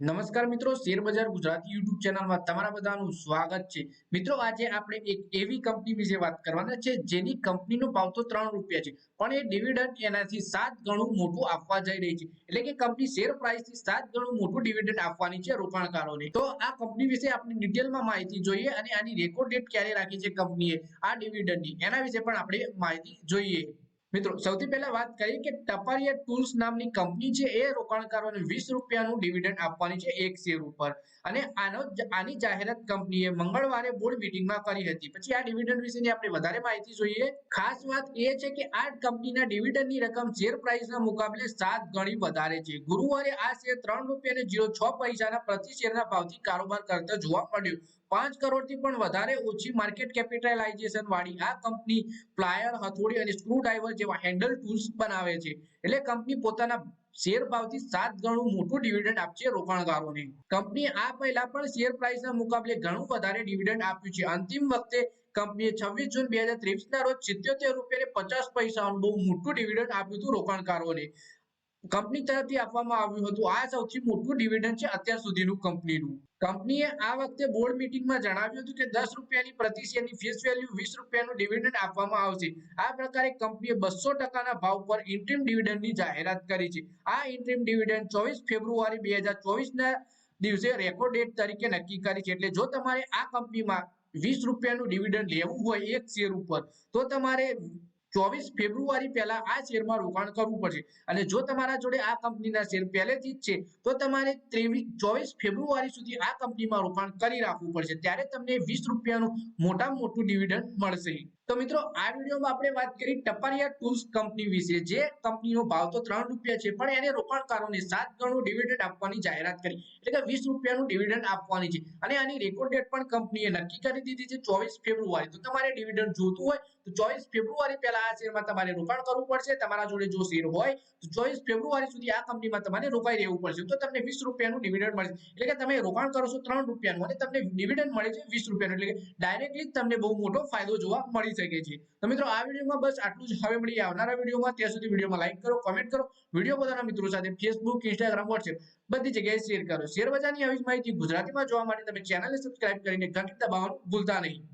નમસ્કાર મિત્રો, શેર બજાર યુટ્યુબ ચેનલમાં તમારા બધાનું સ્વાગત છે. મિત્રો, આજે આપણે એક એવી કંપની વિશે વાત કરવાના છે, જેની કંપનીનો ભાવ ત્રણ રૂપિયા છે, પણ એ ડિવિડન્ડ એનાથી સાત ગણું મોટું આપવા જઈ રહી છે. એટલે કે કંપની શેર પ્રાઇસથી સાત ગણું મોટું ડિવિડન્ડ આપવાની છે રોકાણકારોને. તો આ કંપની વિશે આપણે ડિટેલમાં માહિતી જોઈએ અને આની રેકોર્ડ ડેટ ક્યારે રાખી છે કંપનીએ આ ડિવિડન્ડની એના વિશે પણ આપણે માહિતી જોઈએ. મિત્રો, સૌથી પહેલા વાત કરીએ કે ટપારિયા ટૂલ્સ નામની કંપની છે, એ રોકાણકારોને વીસ રૂપિયાનું ડિવિડન્ડ આપવાની છે એક શેર ઉપર. અને આનો આની જાહેરાત કંપનીએ મંગળવારે બોર્ડ મિટિંગમાં કરી હતી. પછી આ ડિવિડન્ડ વિશેની આપણે વધારે માહિતી જોઈએ. ખાસ વાત એ છે કે આ કંપનીના ડિવિડન્ડની રકમ શેર પ્રાઇસના મુકાબલે સાત ગણી વધારે છે. ગુરુવારે આ શેર ત્રણ રૂપિયા ને જીરો છ પૈસાના પ્રતિ શેરના ભાવથી કારોબાર કરતા જોવા મળ્યું. પાંચ કરોડથી પણ વધારે ઓછી માર્કેટ કેપિટલાઇઝેશન વાળી આ કંપની પ્લાયર હથોડી અને સ્ક્રૂડ્રાઈવર જેવા હેન્ડલ ટૂલ્સ બનાવે છે. એટલે કંપની પોતાના શેર ભાવથી સાત ગણું મોટું ડિવિડન્ડ આપશે રોકાણકારોને. કંપની આ પહેલા પણ શેર પ્રાઇસના મુકાબલે ઘણું વધારે ડિવિડન્ડ આપ્યું છે. અંતિમ વખતે કંપનીએ છવ્વીસ જૂન બે હજાર ત્રેવીસના રોજ સિત્યોતેર રૂપિયા પચાસ પૈસાનું બહુ મોટું ડિવિડન્ડ આપ્યું હતું રોકાણકારોને. કંપની તરફથી આપવામાં આવ્યું હતું. આ સૌથી મોટું ડિવિડન્ડ છે અત્યાર સુધીનું કંપનીનું કંપનીએ આ વખતે બોર્ડ મીટિંગમાં જણાવ્યું હતું કે દસ રૂપિયાની પ્રતિ શેરની ફેસ વેલ્યુ વીસ રૂપિયાનું ડિવિડન્ડ આપવામાં આવશે. આ પ્રકારે કંપનીએ બસો ટકાના ભાવ પર ઇન્ટ્રીમ ડિવિડન્ડની જાહેરાત કરી છે. આ ઇન્ટ્રીમ ડિવિડન્ડ ચોવીસ ફેબ્રુઆરી બે હજાર ચોવીસના દિવસે રેકોર્ડ ડેટ તરીકે નક્કી કરી છે. એટલે જો તમારે આ કંપનીમાં વીસ રૂપિયાનું ડિવિડન્ડ લેવું હોય એક શેર ઉપર, તો તમારે ચોવીસ ફેબ્રુઆરી પહેલા આ શેરમાં રોકાણ કરવું પડશે. અને જો તમારા જોડે આ કંપનીના શેર પહેલેથી જ છે, તો તમારે ચોવીસ ફેબ્રુઆરી સુધી આ કંપનીમાં રોકાણ કરી રાખવું પડશે. ત્યારે તમને વીસ રૂપિયાનું મોટામાં મોટું ડિવિડન્ડ મળશે. તો મિત્રો, આ વિડીયોમાં આપણે વાત કરી ટપારિયા ટૂલ્સ કંપની વિશે. જે કંપનીનો ભાવ તો ત્રણ રૂપિયા છે, પણ એને રોકાણકારોને સાત ગણું ડિવિડન્ડ આપવાની જાહેરાત કરી. એટલે કે વીસ રૂપિયાનું ડિવિડન્ડ આપવાની છે. અને આની રેકોર્ડ ડેટ પણ કંપનીએ નક્કી કરી દીધી છે ચોવીસ ફેબ્રુઆરી. તો તમારે ડિવિડન્ડ જોતું હોય, તો ચોવીસ ફેબ્રુઆરી પહેલા આ શેરમાં તમારે રોકાણ કરવું પડશે, તમારા જોડે જો શેર હોય, તો ચોવીસ ફેબ્રુઆરી સુધી આ કંપનીમાં તમારે રોકાઈ રહેવું પડશે. તો તમને વીસ રૂપિયાનું ડિવિડન્ડ મળશે. એટલે કે તમે રોકાણ કરો છો ત્રણ રૂપિયાનું અને તમને ડિવિડન્ડ મળે છે વીસ રૂપિયાનું. એટલે કે ડાયરેક્ટલી તમને બહુ મોટો ફાયદો જોવા મળી શકે છે. તો મિત્રો, આ વિડીયોમાં બસ આટલું જ. હવે મળીએ આવનારા વિડીયોમાં. ત્યાં સુધી વિડીયોમાં લાઈક કરો કોમેન્ટ કરો. વીડિયો પોતાના મિત્રો સાથે ફેસબુક ઇન્સ્ટાગ્રામ વોટ્સએપ બધી જગ્યાએ શેર કરો. શેર બજારની આવી માહિતી ગુજરાતીમાં જોવા માટે તમે ચેનલને સબસ્ક્રાઇબ કરીને ઘંટી દબાવવાનું ભૂલતા નહીં.